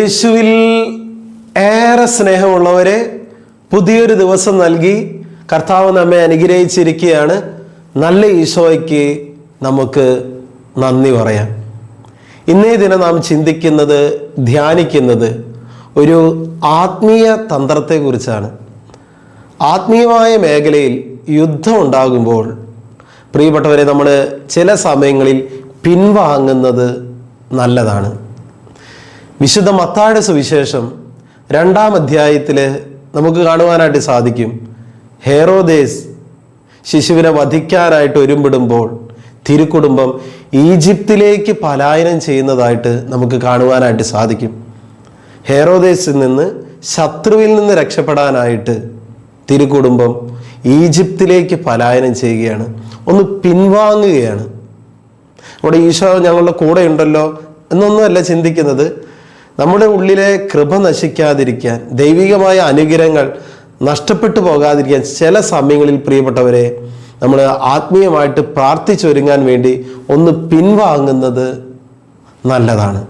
യേശുവിൽ ഏറെ സ്നേഹമുള്ളവരെ പുതിയൊരു ദിവസം നൽകി കർത്താവ് നമ്മെ അനുഗ്രഹിച്ചിരിക്കുകയാണ്. നല്ല ഈശോയ്ക്ക് നമുക്ക് നന്ദി പറയാം. ഇന്നേ ദിനം നാം ചിന്തിക്കുന്നത് ധ്യാനിക്കുന്നത് ഒരു ആത്മീയ തന്ത്രത്തെക്കുറിച്ചാണ്. ആത്മീയമായ മേഖലയിൽ യുദ്ധം ഉണ്ടാകുമ്പോൾ പ്രിയപ്പെട്ടവരെ നമ്മൾ ചില സമയങ്ങളിൽ പിൻവാങ്ങുന്നത് നല്ലതാണ്. വിശുദ്ധ മത്തായുടെ സുവിശേഷം രണ്ടാം അധ്യായത്തിൽ നമുക്ക് കാണുവാനായിട്ട് സാധിക്കും. ഹേറോദേസ് ശിശുവിനെ വധിക്കാനായിട്ട് ഒരുമ്പിടുമ്പോൾ തിരുക്കുടുംബം ഈജിപ്തിലേക്ക് പലായനം ചെയ്യുന്നതായിട്ട് നമുക്ക് കാണുവാനായിട്ട് സാധിക്കും. ഹേറോദേസിൽ നിന്ന് ശത്രുവിൽ നിന്ന് രക്ഷപ്പെടാനായിട്ട് തിരുക്കുടുംബം ഈജിപ്തിലേക്ക് പലായനം ചെയ്യുകയാണ്. ഒന്ന് പിൻവാങ്ങുകയാണ്. അവിടെ ഈശോ ഞങ്ങളുടെ കൂടെ ഉണ്ടല്ലോ എന്നൊന്നുമല്ല ചിന്തിക്കുന്നത്. നമ്മുടെ ഉള്ളിലെ കൃപ നശിക്കാതിരിക്കാൻ ദൈവികമായ അനുഗ്രഹങ്ങൾ നഷ്ടപ്പെട്ടു പോകാതിരിക്കാൻ ചില സമയങ്ങളിൽ പ്രിയപ്പെട്ടവരെ നമ്മൾ ആത്മീയമായിട്ട് പ്രാർത്ഥിച്ചൊരുങ്ങാൻ വേണ്ടി ഒന്ന് പിൻവാങ്ങുന്നത് നല്ലതാണ്.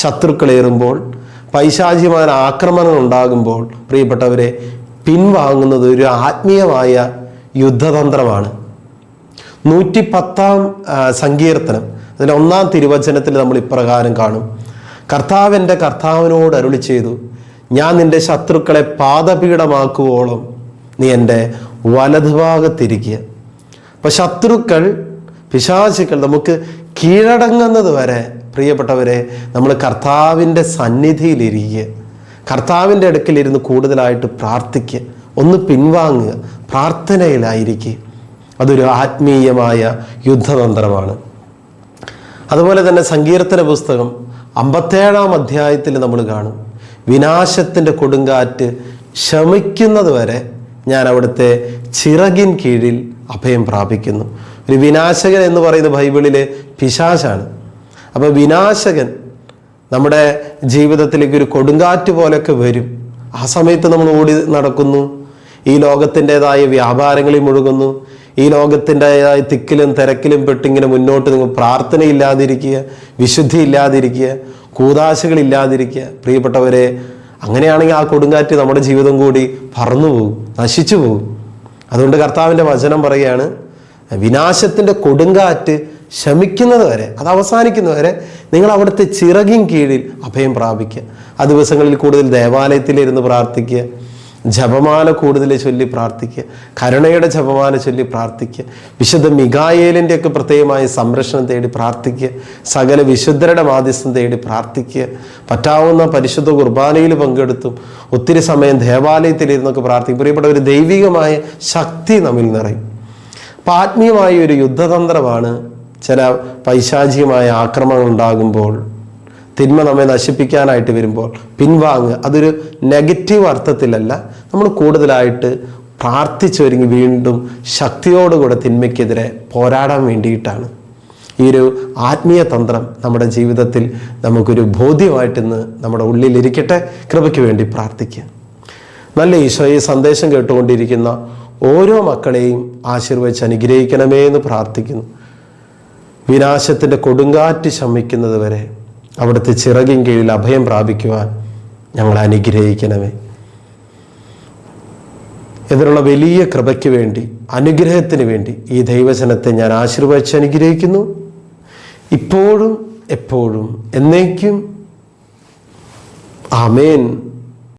ശത്രുക്കളേറുമ്പോൾ പൈശാചികമായ ആക്രമണങ്ങൾ ഉണ്ടാകുമ്പോൾ പ്രിയപ്പെട്ടവരെ പിൻവാങ്ങുന്നത് ഒരു ആത്മീയമായ യുദ്ധതന്ത്രമാണ്. നൂറ്റി പത്താം സങ്കീർത്തനം അതിൽ ഒന്നാം തിരുവചനത്തിൽ നമ്മൾ ഇപ്രകാരം കാണും. കർത്താവ് എന്റെ കർത്താവിനോട് അരുളി ചെയ്തു ഞാൻ നിന്റെ ശത്രുക്കളെ പാദപീഠമാക്കുവോളം നീ എന്റെ വലതുഭാഗത്തിരിക്കുക. അപ്പം ശത്രുക്കൾ പിശാചുക്കൾ നമുക്ക് കീഴടങ്ങുന്നത് വരെ പ്രിയപ്പെട്ടവരെ നമ്മൾ കർത്താവിന്റെ സന്നിധിയിലിരിക്കുക കർത്താവിന്റെ അടുക്കിലിരുന്ന് കൂടുതലായിട്ട് പ്രാർത്ഥിക്കുക ഒന്ന് പിൻവാങ്ങുക പ്രാർത്ഥനയിലായിരിക്കുക. അതൊരു ആത്മീയമായ യുദ്ധതന്ത്രമാണ്. അതുപോലെ തന്നെ സങ്കീർത്തന പുസ്തകം അമ്പത്തേഴാം അധ്യായത്തിൽ നമ്മൾ കാണും. വിനാശത്തിന്റെ കൊടുങ്കാറ്റ് ശമിക്കുന്നത് വരെ ഞാൻ അവിടുത്തെ ചിറകിൻ കീഴിൽ അഭയം പ്രാപിക്കുന്നു. ഒരു വിനാശകൻ എന്ന് പറയുന്ന ബൈബിളിലെ പിശാശാണ്. അപ്പോൾ വിനാശകൻ നമ്മുടെ ജീവിതത്തിലേക്ക് ഒരു കൊടുങ്കാറ്റ് പോലെയൊക്കെ വരും. ആ സമയത്ത് നമ്മൾ ഓടി നടക്കുന്നു. ഈ ലോകത്തിന്റെതായ വ്യാപാരങ്ങളിൽ മുഴുകുന്നു. ഈ ലോകത്തിന്റെതായ തിക്കിലും തിരക്കിലും പെട്ടിങ്ങനെ മുന്നോട്ട് നിങ്ങൾ പ്രാർത്ഥനയില്ലാതിരിക്കുക വിശുദ്ധി ഇല്ലാതിരിക്കുക കൂതാശകളില്ലാതിരിക്കുക. പ്രിയപ്പെട്ടവരെ അങ്ങനെയാണെങ്കിൽ ആ കൊടുങ്കാറ്റ് നമ്മുടെ ജീവിതം കൂടി പറന്നു പോകും നശിച്ചു പോകും. അതുകൊണ്ട് കർത്താവിന്റെ വചനം പറയുകയാണ് വിനാശത്തിന്റെ കൊടുങ്കാറ്റ് ശമിക്കുന്നത് വരെ അത് അവസാനിക്കുന്നത് വരെ നിങ്ങൾ അവിടുത്തെ ചിറകിൻ കീഴിൽ അഭയം പ്രാപിക്കുക. ആ ദിവസങ്ങളിൽ കൂടുതൽ ദേവാലയത്തിലിരുന്ന് പ്രാർത്ഥിക്കുക. ജപമാല കൂടുതൽ ചൊല്ലി പ്രാർത്ഥിക്കുക. കരുണയുടെ ജപമാല ചൊല്ലി പ്രാർത്ഥിക്കുക. വിശുദ്ധ മികായേലിന്റെയൊക്കെ പ്രത്യേകമായ സംരക്ഷണം തേടി പ്രാർത്ഥിക്കുക. സകല വിശുദ്ധരുടെ മാധ്യസ്ഥം തേടി പ്രാർത്ഥിക്കുക. പറ്റാവുന്ന പരിശുദ്ധ കുർബാനയിൽ പങ്കെടുത്തും ഒത്തിരി സമയം ദേവാലയത്തിലിരുന്നൊക്കെ പ്രാർത്ഥിക്കും. പ്രിയപ്പെട്ട ഒരു ദൈവികമായ ശക്തി നമ്മിൽ നിറയും. അപ്പം ആത്മീയമായ ഒരു യുദ്ധതന്ത്രമാണ് ചില പൈശാചികമായ ആക്രമണം ഉണ്ടാകുമ്പോൾ തിന്മ നമ്മെ നശിപ്പിക്കാനായിട്ട് വരുമ്പോൾ പിൻവാങ്ങുക. അതൊരു നെഗറ്റീവ് അർത്ഥത്തിലല്ല. നമ്മൾ കൂടുതലായിട്ട് പ്രാർത്ഥിച്ചൊരുങ്ങി വീണ്ടും ശക്തിയോടുകൂടെ തിന്മയ്ക്കെതിരെ പോരാടാൻ വേണ്ടിയിട്ടാണ്. ഈ ഒരു ആത്മീയ തന്ത്രം നമ്മുടെ ജീവിതത്തിൽ നമുക്കൊരു ബോധ്യമായിട്ടിന്ന് നമ്മുടെ ഉള്ളിലിരിക്കട്ടെ. കൃപയ്ക്ക് വേണ്ടി പ്രാർത്ഥിക്കുക. നല്ല ഈശോ ഈ സന്ദേശം കേട്ടുകൊണ്ടിരിക്കുന്ന ഓരോ മക്കളെയും ആശീർവദിച്ച് അനുഗ്രഹിക്കണമേ എന്ന് പ്രാർത്ഥിക്കുന്നു. വിനാശത്തിന്റെ കൊടുങ്കാറ്റ് ശമിക്കുന്നത് വരെ അവിടുത്തെ ചിറകിൻ കീഴിൽ അഭയം പ്രാപിക്കുവാൻ ഞങ്ങൾ അനുഗ്രഹിക്കണമേ. ഇതിനുള്ള വലിയ കൃപയ്ക്ക് വേണ്ടി അനുഗ്രഹത്തിന് വേണ്ടി ഈ ദൈവജനത്തെ ഞാൻ ആശീർവദിച്ച് അനുഗ്രഹിക്കുന്നു. ഇപ്പോഴും എപ്പോഴും എന്നേക്കും. ആമേൻ.